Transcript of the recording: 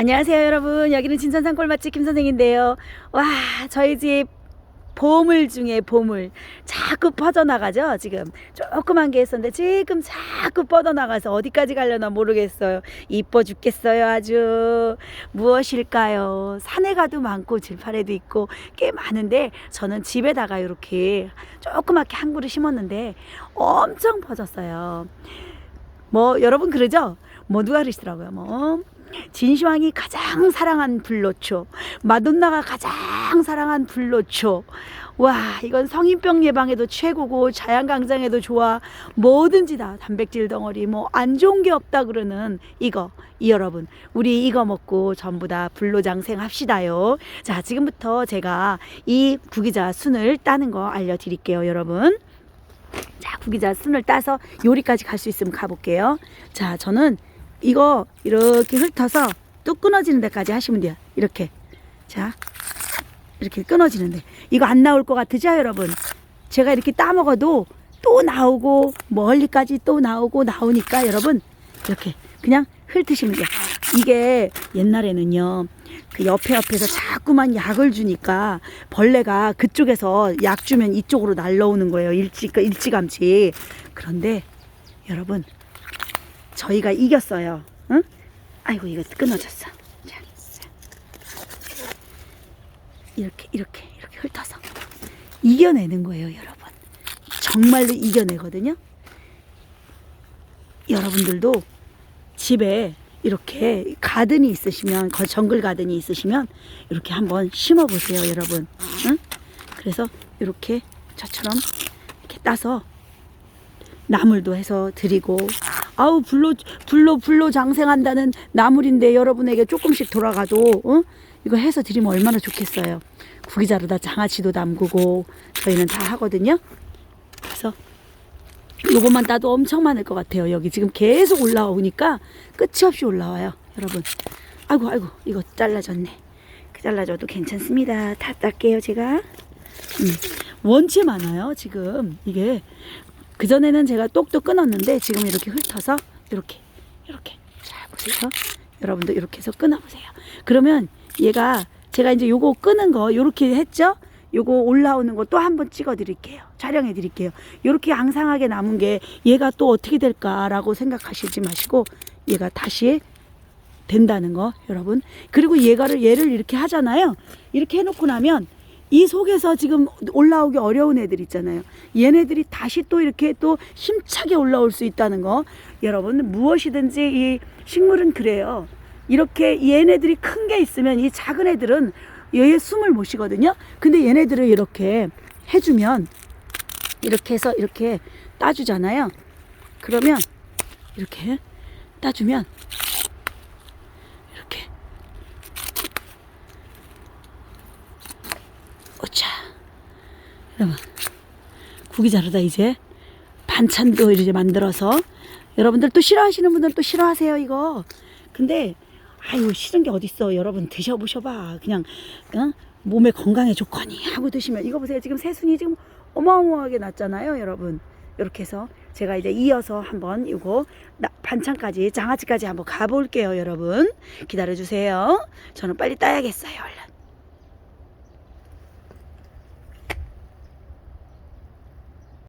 안녕하세요 여러분. 여기는 진천산 꿀맛집 김선생인데요. 와 저희 집 보물 중에 보물 자꾸 퍼져나가죠 지금? 조그만 게 있었는데 지금 자꾸 뻗어나가서 어디까지 가려나 모르겠어요. 이뻐 죽겠어요 아주. 무엇일까요? 산에 가도 많고 들판에도 있고 꽤 많은데 저는 집에다가 이렇게 조그맣게 한 그루 심었는데 엄청 퍼졌어요. 뭐 여러분 그러죠 뭐 누가 그러시더라고요 뭐 진시황이 가장 사랑한 불로초, 마돈나가 가장 사랑한 불로초. 와, 이건 성인병 예방에도 최고고 자양 강장에도 좋아. 뭐든지 다 단백질 덩어리 뭐 안 좋은 게 없다 그러는 이거. 이 여러분, 우리 이거 먹고 전부 다 불로장생 합시다요. 자, 지금부터 제가 이 구기자 순을 따는 거 알려 드릴게요, 여러분. 자, 구기자 순을 따서 요리까지 갈 수 있으면 가볼게요. 자, 저는 이거 이렇게 훑어서 뚝 끊어지는 데까지 하시면 돼요. 이렇게. 자, 이렇게 끊어지는데. 이거 안 나올 것 같으죠, 여러분? 제가 이렇게 따먹어도 또 나오고, 멀리까지 또 나오고, 나오니까 여러분, 이렇게 그냥 훑으시면 돼요. 이게 옛날에는요, 그 옆에 옆에서 자꾸만 약을 주니까 벌레가 그쪽에서 약 주면 이쪽으로 날라오는 거예요. 일찌, 일찌감치. 그런데 여러분, 저희가 이겼어요. 응? 아이고 이거 끊어졌어. 자, 이렇게 이렇게 이렇게 훑어서 이겨내는 거예요, 여러분. 정말로 이겨내거든요. 여러분들도 집에 이렇게 가든이 있으시면 거- 정글 가든이 있으시면 이렇게 한번 심어 보세요, 여러분. 응? 그래서 이렇게 저처럼 이렇게 따서 나물도 해서 드리고 아우 불로 불로 불로 장생한다는 나물인데 여러분에게 조금씩 돌아가도 어? 이거 해서 드리면 얼마나 좋겠어요. 구기자루다 장아찌도 담그고 저희는 다 하거든요. 그래서 요것만 따도 엄청 많을 것 같아요. 여기 지금 계속 올라오니까 끝이 없이 올라와요. 여러분. 아이고 아이고 이거 잘라졌네. 그 잘라줘도 괜찮습니다. 다 딸게요 제가. 음, 원체 많아요 지금 이게 그전에는 제가 똑똑 끊었는데 지금 이렇게 훑어서 이렇게 이렇게 잘 보세요. 여러분도 이렇게 해서 끊어보세요. 그러면 얘가 제가 이제 요거 끄는 거 요렇게 했죠? 요거 올라오는 거 또 한번 찍어 드릴게요. 촬영해 드릴게요. 요렇게 앙상하게 남은 게 얘가 또 어떻게 될까라고 생각하시지 마시고 얘가 다시 된다는 거 여러분. 그리고 얘가를 얘를 이렇게 하잖아요. 이렇게 해놓고 나면 이 속에서 지금 올라오기 어려운 애들 있잖아요. 얘네들이 다시 또 이렇게 또 힘차게 올라올 수 있다는 거. 여러분, 무엇이든지 이 식물은 그래요. 이렇게 얘네들이 큰 게 있으면 이 작은 애들은 얘의 숨을 못 쉬거든요. 근데 얘네들을 이렇게 해주면 이렇게 해서 이렇게 따주잖아요. 그러면 이렇게 따주면 이렇게 오차. 여러분, 국이 자르다 이제 반찬도 이제 만들어서 여러분들 또 싫어하시는 분들 또 싫어하세요 이거. 근데 아유 싫은 게 어딨어. 여러분 드셔보셔봐. 그냥 어? 몸에 건강에 좋거니 하고 드시면. 이거 보세요. 지금 새순이 지금 어마어마하게 났잖아요 여러분. 이렇게 해서 제가 이제 이어서 한번 이거 나- 반찬까지 장아찌까지 한번 가볼게요 여러분. 기다려 주세요. 저는 빨리 따야겠어요 얼른